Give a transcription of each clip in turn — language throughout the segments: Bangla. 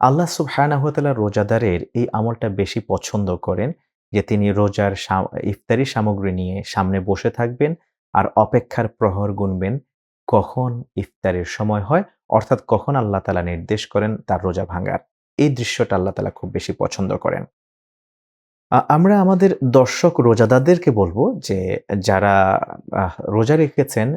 আল্লাহ সুবহানাহুয়াতালা রোজাদারের এই আমলটা বেশি পছন্দ করেন যে তিনি রোজার ইফতারি সামগ্রী নিয়ে সামনে বসে থাকবেন আর অপেক্ষার প্রহর গুনবেন কখন ইফতারের সময় হয়, অর্থাৎ কখন আল্লাহ তালা নির্দেশ করেন তার রোজা ভাঙার এই দৃশ্যটা আল্লাহ তালা খুব বেশি পছন্দ করেন। আমরা আমাদের দর্শক রোজাদারদেরকে বলব যে যারা রোজা রেখেছেন,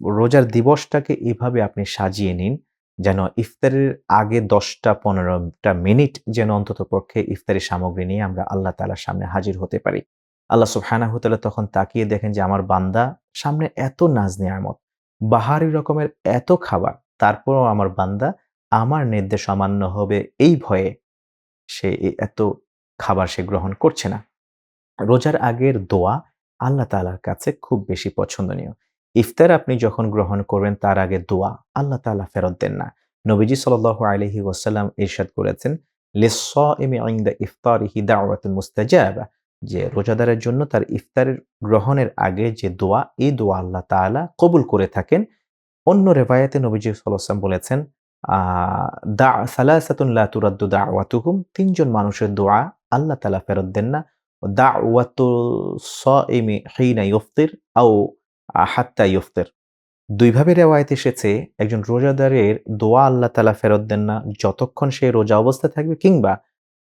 রোজার দিবসটাকে এভাবে আপনি সাজিয়ে নিন যেন ইফতারের আগে দশটা, পনেরোটা মিনিট যেন অন্তত পক্ষে ইফতারি সামগ্রী নিয়ে আমরা আল্লাহ তালার সামনে হাজির হতে পারি। আল্লাহ সুবহানাহুতালা তখন তাকিয়ে দেখেন যে আমার বান্দা সামনে এত নাজ নেয়ামত, বাহারি রকমের এত খাবার, তারপরও আমার বান্দা আমার নির্দেশ অমান্য হবে এই ভয়ে সে এত খাবার সে গ্রহণ করছে না। রোজার আগের দোয়া আল্লাহ তালার কাছে খুব বেশি পছন্দনীয়। ইফতার আপনি যখন গ্রহণ করবেন, তার আগে দোয়া। আল্লাহ তালা ফেরত দেন না। নবীজি সাল আলহি ওসাল্লাম ইরশাদ করেছেন মুস্তাজাবা যে রোজাদারের জন্য তার ইফতারের গ্রহণের আগে যে দোয়া, এই দোয়া আল্লাহ তালা কবুল করে থাকেন। অন্য রেবায়াতে নবীজি সাল্লাম বলেছেন দা দা তিনজন মানুষের দোয়া আল্লাহ তালা ফেরত দেন না। দা ওয়াতু স ইমি ইফতির আও হাত্তা ইফতের দুইভাবে রেওয়ায়ত এসেছে, একজন রোজাদারের দোয়া আল্লাহ তালা ফেরত দেন না, যতক্ষণ সে রোজা অবস্থায় থাকবে কিংবা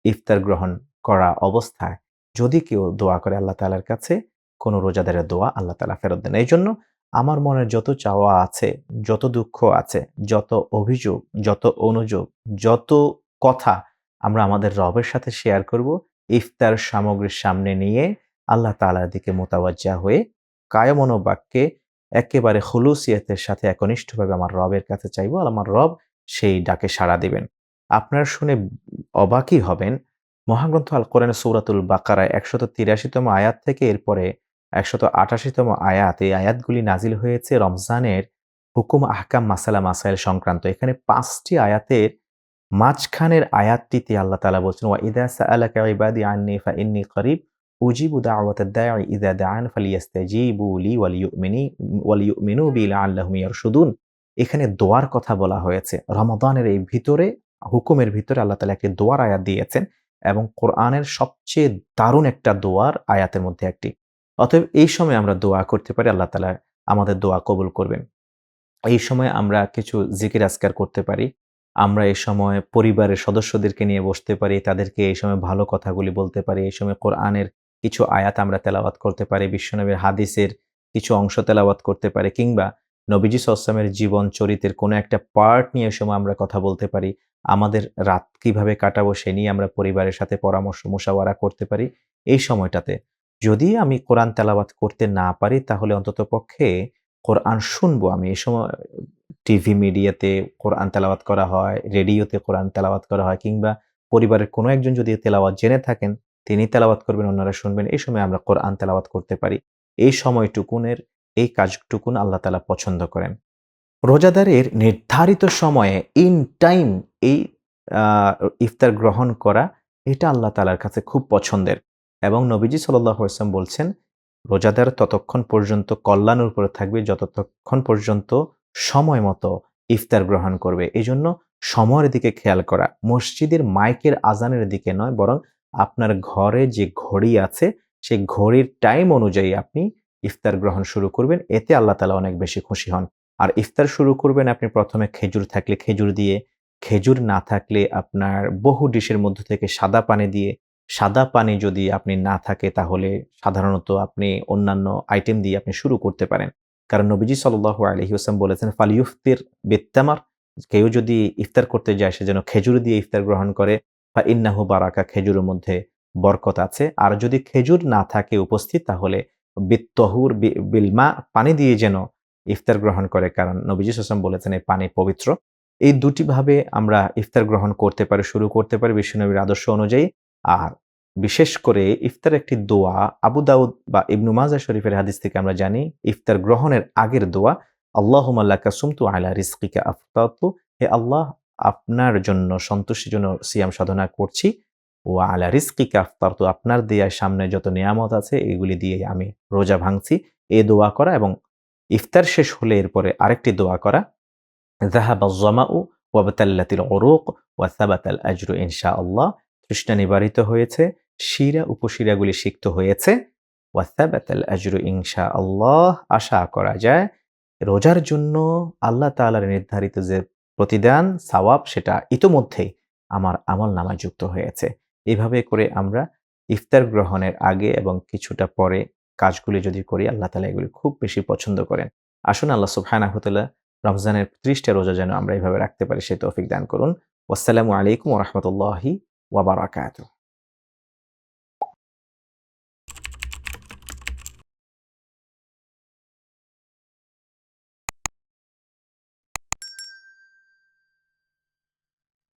ইফতার গ্রহণ করা অবস্থায় যদি কেউ দোয়া করে আল্লাহ তালার কাছে, কোনো রোজাদারের দোয়া আল্লাহ তালা ফেরত দেন এই জন্য আমার মনে যত চাওয়া আছে, যত দুঃখ আছে, যত অভিযোগ, যত অনুযোগ, যত কথা আমরা আমাদের রবের সাথে শেয়ার করব, ইফতার সামগ্রীর সামনে নিয়ে আল্লাহ তালার দিকে মোতাবাজ্জা হয়ে কায়মনোবাক্যে একেবারে হলুসিয়াতের সাথে একনিষ্ঠভাবে আমার রবের কাছে চাইব আর আমার রব সেই ডাকে সাড়া দিবেন। আপনারা শুনে অবাকই হবেন। মহাগ্রন্থ আল কোরআন সৌরাতুল বাকারায় একশত তিরাশিতম আয়াত থেকে এরপরে একশত আটাশিতম আয়াত এই আয়াতগুলি নাজিল হয়েছে রমজানের হুকুম, আহকাম, মাসালা, মাসাইল সংক্রান্ত। এখানে পাঁচটি আয়াতের মাঝখানের আয়াতটিতে আল্লাহ তালা বলছেন, ওয়া ইদা সাআলাকা ইবাদি আন্নি ফা ইন্নি করিব। উজিবু দাওয়াত দাঈ ইদা দাআন ফালিয়াস্তাজিবু লি ওয়ালিয়ুমিনি ওয়ালিয়ুমিনু বি লাআল্লাহুম এখানে দোয়ার কথা বলা হয়েছে। রমাদানের এই ভিতরে হুকুমের ভিতরে আল্লাহ তালা একটি দোয়ার আয়াত দিয়েছেন এবং কোরআনের সবচেয়ে দারুণ একটা দোয়ার আয়াতের মধ্যে একটি। অতএব এই সময় আমরা দোয়া করতে পারি, আল্লাহ তালা আমাদের দোয়া কবুল করবেন। এই সময় আমরা কিছু জিকির আজকার করতে পারি। আমরা এই সময় পরিবারের সদস্যদেরকে নিয়ে বসতে পারি, তাদেরকে এই সময় ভালো কথাগুলি বলতে পারি, এই সময় কোরআনের কিছু আয়াত আমরা তেলাওয়াত করতে পারি, বিশ্বনবীর হাদিসের কিছু অংশ তেলাওয়াত করতে পারি, কিংবা নবীজি সসলামের জীবন চরিত্রের কোনো একটা পার্ট নিয়ে সময় আমরা কথা বলতে পারি, আমাদের রাত কীভাবে কাটাবো সে নিয়ে আমরা পরিবারের সাথে পরামর্শ মোশাওয়ারা করতে পারি, এই সময়টাতে। যদি আমি কোরআন তেলাওয়াত করতে না পারি, তাহলে অন্তত পক্ষে কোরআন শুনব আমি। এই সময় টিভি মিডিয়াতে কোরআন তেলাওয়াত করা হয়, রেডিওতে কোরআন তেলাওয়াত করা হয়, কিংবা পরিবারের কোনো একজন যদি তেলাওয়াত জেনে থাকেন তিনি তেলাওয়াত করবেন অন্যরা শুনবেন, এই সময় আমরা কোরআন তেলাওয়াত করতে পারি। এই সময়টুকুনের, এই কাজটুকুন আল্লাহ তালা পছন্দ করেন। রোজাদারের নির্ধারিত সময়ে ইন টাইম এই ইফতার গ্রহণ করা, এটা আল্লাহ তালার কাছে খুব পছন্দের। এবং নবীজি সাল্লাহ ইসলাম বলছেন, রোজাদার ততক্ষণ পর্যন্ত কল্যাণের উপরে থাকবে, যতক্ষণ পর্যন্ত সময় মতো ইফতার গ্রহণ করবে। এই জন্য সময়ের দিকে খেয়াল করা, মসজিদের মাইকের আজানের দিকে নয়, বরং আপনার ঘরে যে ঘড়ি আছে, সেই ঘড়ির টাইম অনুযায়ী আপনি ইফতার গ্রহণ শুরু করবেন। এতে আল্লাহ তালা অনেক বেশি খুশি হন। আর ইফতার শুরু করবেন আপনি প্রথমে খেজুর থাকলে খেজুর দিয়ে। খেজুর না থাকলে আপনার বহু ডিশের মধ্য থেকে সাদা পানি দিয়ে। সাদা পানি যদি আপনি না থাকে, তাহলে সাধারণত আপনি অন্যান্য আইটেম দিয়ে আপনি শুরু করতে পারেন। কারণ নবীজি সাল আলহি হোসেন বলেছেন ফালিউফতির বেত্তামার। কেউ যদি ইফতার করতে যায়, সে যেন খেজুর দিয়ে ইফতার গ্রহণ করে। বা ইন্নাহু বারাকা খেজুরের মধ্যে বরকত আছে। আর যদি খেজুর না থাকে উপস্থিত, তাহলে বিত্তহুর বিলমা, পানি দিয়ে যেন ইফতার গ্রহণ করে। কারণ নবীজি হাসান বলেছেন, এই পানি পবিত্র। এই দুটি ভাবে আমরা ইফতার গ্রহণ করতে পারি, শুরু করতে পারি বিশ্বনবীর আদর্শ অনুযায়ী। আর বিশেষ করে ইফতার একটি দোয়া, আবু দাউদ বা ইবনু মাজা শরীফের হাদিস থেকে আমরা জানি, ইফতার গ্রহণের আগের দোয়া আল্লাহ আল্লাহ কাসুমতু আলা রিস্কিকা আফতাতু। হে আল্লাহ আপনার জন্য, সন্তুষ্টির জন্য সিয়াম সাধনা করছি। ও আলা রিস্কি কাফতার তো আপনার দেয়ার সামনে যত নিয়ামত আছে, এগুলি দিয়ে আমি রোজা ভাঙছি। এ দোয়া করা এবং ইফতার শেষ হলে এরপরে আরেকটি দোয়া করা। জাহাবা জমাউ ওয়াবতাল্লাতিল ওরুক ওয়াসাবাতাল আজরু ইনশাআল্লাহ। তৃষ্ণা নিবারিত হয়েছে, শিরা উপশিরাগুলি সিক্ত হয়েছে। ওয়াসাবাতাল আজরু ইনশাআল্লাহ। আশা করা যায়, রোজার জন্য আল্লাহ তাআলার নির্ধারিত যে প্রতিদান সাওয়াব সেটা ইতোমধ্যেই আমার আমল নামায় যুক্ত হয়েছে। এভাবে করে আমরা ইফতার গ্রহণের আগে এবং কিছুটা পরে কাজগুলি যদি করি, আল্লাহ তালা এগুলি খুব বেশি পছন্দ করেন। আসুন আল্লাহ সুবহানাহুতাল্লাহ রমজানের ত্রিশটা রোজা যেন আমরা এইভাবে রাখতে পারি সে তৌফিক দান করুন। আসসালামু আলাইকুম রহমতুল্লাহি ওয়াবারাকাতুহ